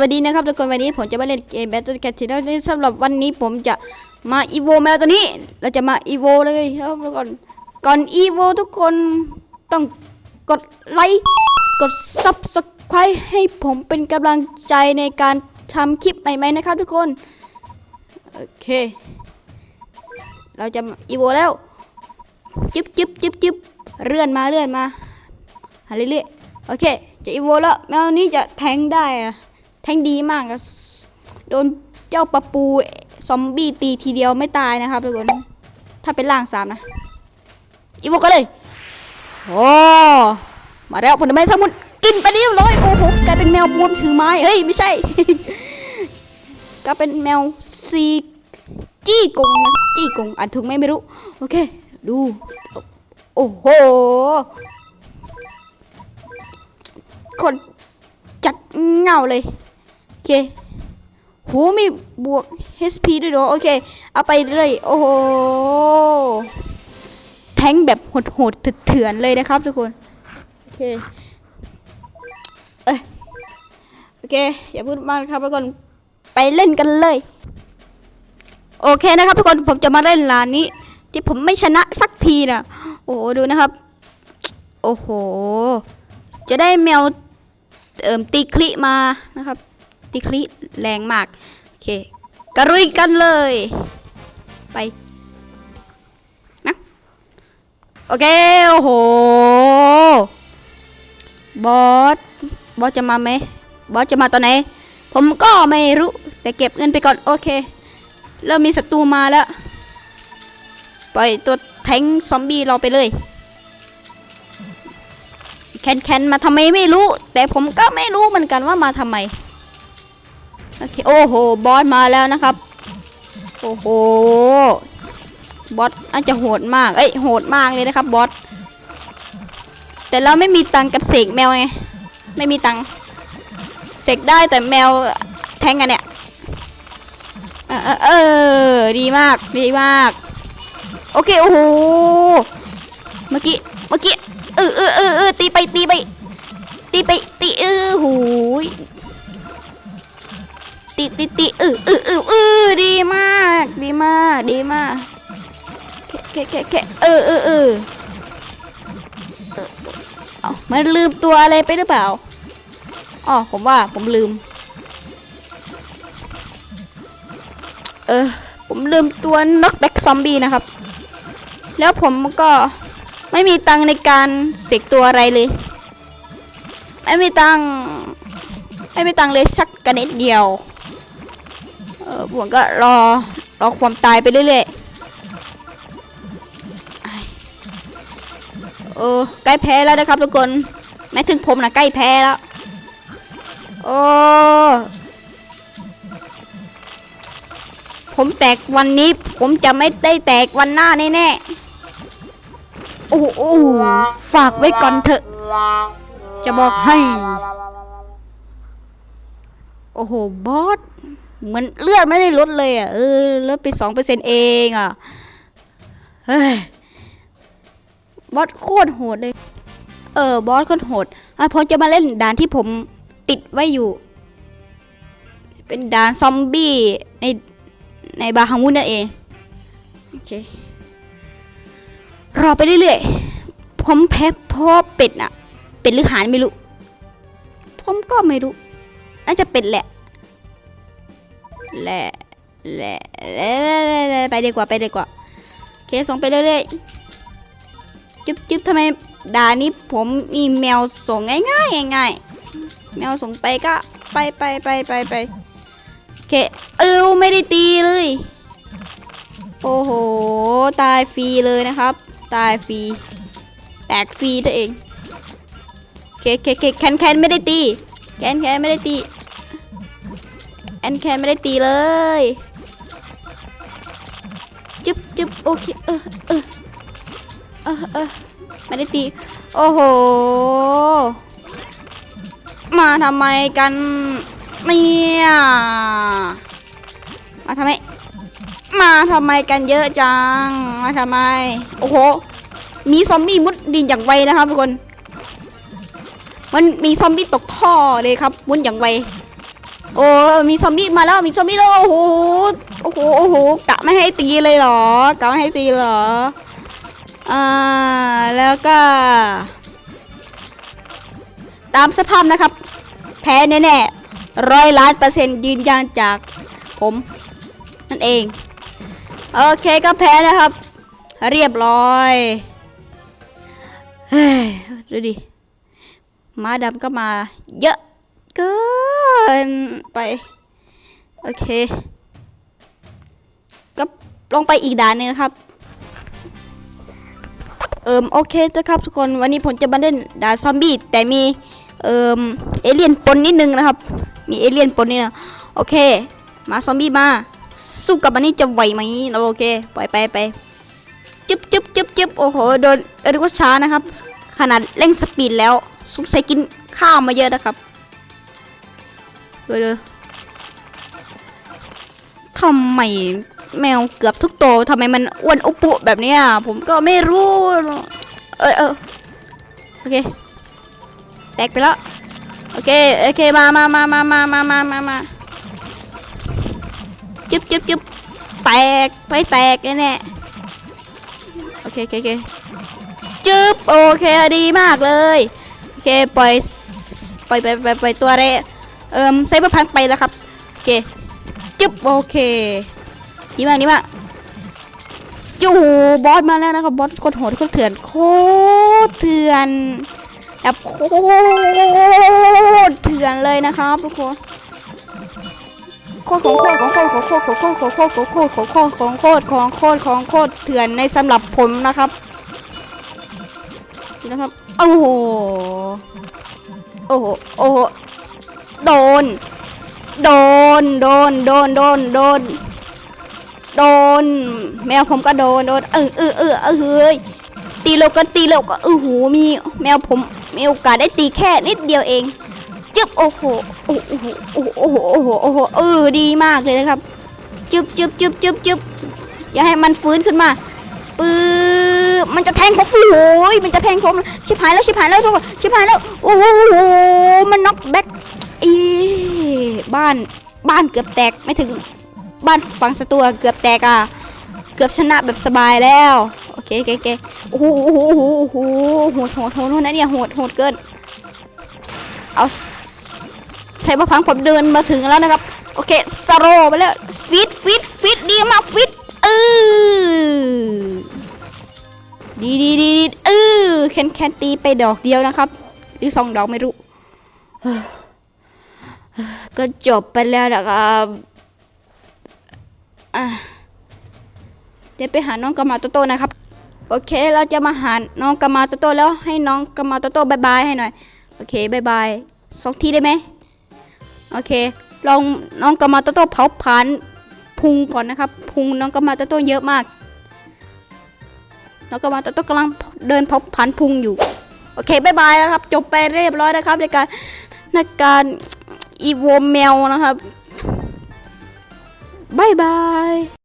วัสดีนะครับทุกคนวันนี้ผมจะมาเล่นเกม Battle Cat ที่นี่สำหรับวันนี้ผมจะมาอีโวแมวตัวนี้ เราจะมาอีโวเลยครับทุกคนก่อนอีโวทุกคนต้องกดไลค์กด Subscribe ให้ผมเป็นกำลังใจในการทำคลิปใหม่ๆนะครับทุกคนโอเค เราจะอีโวแล้วจิบจิบจิบจิบเลื่อนมาเลื่อนมาหาเรื่อยๆโอเค จะอีโวแล้วแมวนี้จะแทงได้อะ งดีมากอะโดนเจ้าปะปูซอมบี้ตีทีเดียวไม่ตายนะครับทุกคนถ้าเป็นล่างสามนะอีโวก็เลยโอ้มาแล้วผลไม้ทั้งหมดกินไปเรียบร้อยโอ้โหกลายเป็นแมวบวมถือไม้เฮ้ยไม่ใช่ ก็เป็นแมวซีจี้กงนะจี้กงอ่านถูกไหมไม่รู้โอเค ดูโอ้โหคนจัดเงาเลย เคหูมีบวก HP ด้วยเหรอโอเค เอาไปเลยโอ้โหแทงแบบโหดๆเถื่อนเลยนะครับทุกคนโอเคเอ้ยโอเค อย่าพูดมากนะครับทุกคนไปเล่นกันเลย โอเคนะครับทุกคนผมจะมาเล่นลานนี้ ที่ผมไม่ชนะสักทีนะโอ้โหดูนะครับ โอ้โห จะได้แมวเอิมตีคลิมานะครับ ตีคลิแรงมาก โอเคกระรุยกันเลย ไปนะโอเค โอ้โห บอส บอสจะมาไหม บอสจะมาตอนไหน ผมก็ไม่รู้ แต่เก็บเงินไปก่อน โอเค เริ่มมีศัตรูมาแล้ว ปล่อยตัวแทงซอมบี้เราไปเลยแคนแคนมาทำไมไม่รู้ แต่ผมก็ไม่รู้เหมือนกันว่ามาทำไม โอเคโอ้โหบอสมาแล้วนะครับ โอ้โหบอสอาจจะโหดมากเอ้ยโหดมากเลยนะครับบอสแต่เราไม่มีตังกับเสกแมวไงไม่มีตังเสกได้แต่แมวแทงกันเนี่ยเออเออเออดีมากดีมาก โอเคโอ้โหเมื่อกี้เมื่อกี้เออเออเออเออตีไปตีไปตีไปตีเออหูย ตีตีตีเออเออเออเอดีมาก ดีมาก ดีมากแค่แค่แค่เออเออเออเออเอ้ามันลืมตัวอะไรไปหรือเปล่าอ๋อผมว่าผมลืม เออ ผมลืมตัวน็อกแบ็กซอมบี้นะครับ แล้วผมก็ไม่มีตังในการเสกตัวอะไรเลย ไม่มีตังไม่มีตังเลยสักกระนิดเดียว ออผมก็รอรอความตายไปเรื่อยๆเออใกล้แพ้แล้วนะครับทุกคนแม้ถึงผมนะใกล้แพ้แล้วโอ้ผมแตกวันนี้ผมจะไม่ได้แตกวันหน้าแน่ๆโอ้โหโอ้โหฝากไว้ก่อนเถอะ จะบอกให้ โอ้โห บอส เหมือนเลือดไม่ได้ลดเลยอะ เออลดไปสองเปอร์เซ็นเองอะ เฮ้ย บอสโคตรโหดเลย เออ บอสโคตรโหด อะผมจะมาเล่นด่านที่ผมติดไว้อยู่ เป็นด่านซอมบี้ในในบาฮามุนนั่นเอง โอเค รอไปเรื่อยๆ ผมแพ้พราะเป็ดน่ะ เป็ดหรือหานไม่รู้ ผมก็ไม่รู้ น่าจะเป็ดแหละ แหละแหละแหละไปดีกว่าไปดีกว่าเคส่งไปเรื่อยๆจุ๊บจุ๊บทำไมด่านี้ผมมีแมวส่งง่ายง่ายๆง่ายๆแมวส่งไปก็ไปไปไปไปไปเคเออไม่ได้ตีเลย โอ้โห ตายฟรีเลยนะครับ ตายฟรีแตกฟรีตัวเองเคเคเคแคนแคนไม่ได้ตีแคนแคนไม่ได้ตี อนแคนไม่ได้ตีเลยจุ๊บจุ๊บโอเคเออเออเออเออไม่ได้ตี โอ้โห มาทำไมกันเนี่ยมาทำไม มาทำไมกันเยอะจัง มาทำไม โอ้โห มีซอมบี้มุดดินอย่างไวนะครับทุกคน มันมีซอมบี้ตกท่อเลยครับมุดอย่างไว โอ้มีซอมบี้มาแล้วมีซอมบี้แล้วโอ้โหโอ้โหโอ้โหกะไม่ให้ตีเลยเหรอกะไม่ให้ตีเหรออ่าแล้วก็ ตามสภาพนะครับ แพ้แน่ๆร้อยล้านเปอร์เซ็นต์ยืนยันจากผม นั่นเอง โอเคก็แพ้นะครับ เรียบร้อยเฮ้ยดูดิม้าดำก็มาเยอะ เกินไป โอเค ก็ลงไปอีกด่านนึงครับ เอิมโอเคนะครับทุกคนวันนี้ผมจะมาเล่นด่านซอมบี้แต่มีเอิมเอเลี่ยนปนนิดนึงนะครับ มีเอเลี่ยนปนนิดนึงโอเค มาซอมบี้มา สู้กับมันนี่จะไหวไหมโอเค ปล่อยไปไปจึ๊บจึ๊บจึ๊บจึ๊บโอ้โหโดนเรียกว่าช้านะครับ ขนาดเร่งสปีดแล้วสงสัยกินข้าวมาเยอะนะครับ ดูดูทำไมแมวเกือบทุกตัวทำไมมันอ้วนอุปุแบบนี้ผมก็ไม่รู้ เออเออโอเค แตกไปแล้ว โอเค โอเค มามามามามามามามามาจึ๊บจึ๊บจึ๊บแตกไปแตกแน่ๆโอเคโอเคโอเคจึ๊บโอเคดีมากเลย โอเค ปล่อย ปล่อยไปไปไปตัวอะไร เอิมไซเบอร์พังไปแล้วครับโอเคจึ๊บโอเคดีมากดีมากจู่บอสมาแล้วนะครับบอสโคตรโหดโคตรเถื่อนโคตรเถื่อนแบบโคตรเถื่อนเลยนะครับทุกคนโคตรของโคตรของโคตรของโคตรของโคตรของโคตรของโคตรของโคตรของโคตรของโคตรของโคตรเถื่อนในสำหรับผมนะครับดีนะครับโอ้โหโอ้โหโอ้โห โดน โดน โดน โดน โดน โดน โดน แมวผมก็โดน โดน เออเออเออเออเฮ้ย ตีเร็วก็ตีเร็วก็เออหูมีแมวผมมีโอกาสได้ตีแค่นิดเดียวเอง จึ๊บโอ้โห โอ้โห โอ้โห โอ้โห โอ้โห เออ ดีมากเลยนะครับ จึ๊บจึ๊บจึ๊บจึ๊บจึ๊บอย่าให้มันฟื้นขึ้นมาปื๊บมันจะแทงผมโอ้โหมันจะแทงผม ชิบหายแล้ว ชิบหายแล้วทุกคน ชิบหายแล้ว โอ้โห มันน็อกแบ็ กอีบ้านบ้านเกือบแตกไม่ถึงบ้านฝังศัตรูเกือบแตกอะเกือบชนะแบบสบายแล้วโอเคโอเคโอ้โหโอ้โหโอ้โหโหดโหดโหดโหดนะเนี่ยโหดโหดเกินเอาใช้ประพังผมเดินมาถึงแล้วนะครับโอเคสโลว์ไปแล้วฟิตฟิตฟิตดีมากฟิตเออดีดีดีเออแคนแคนตีไปดอกเดียวนะครับ หรือสองดอกไม่รู้ ก็จบไปแล้วนะครับอะเดี๋ยวไปหาน้องกามาโตโต้นะครับ โอเค เราจะมาหาน้องกามาโตโต้แล้วให้น้องกามาโตโต้บายบายให้หน่อย โอเคบายบายสองทีได้ไหมโอเค ลองน้องกามาโตโต้เผาผลาญพุงก่อนนะครับ พุงน้องกามาโตโต้เยอะมาก น้องกามาโตโต้กำลังเดินเผาผลาญพุงอยู่ โอเคบายบายแล้วครับ จบไปเรียบร้อยนะครับในการในการ อีโวแมวนะครับบายบาย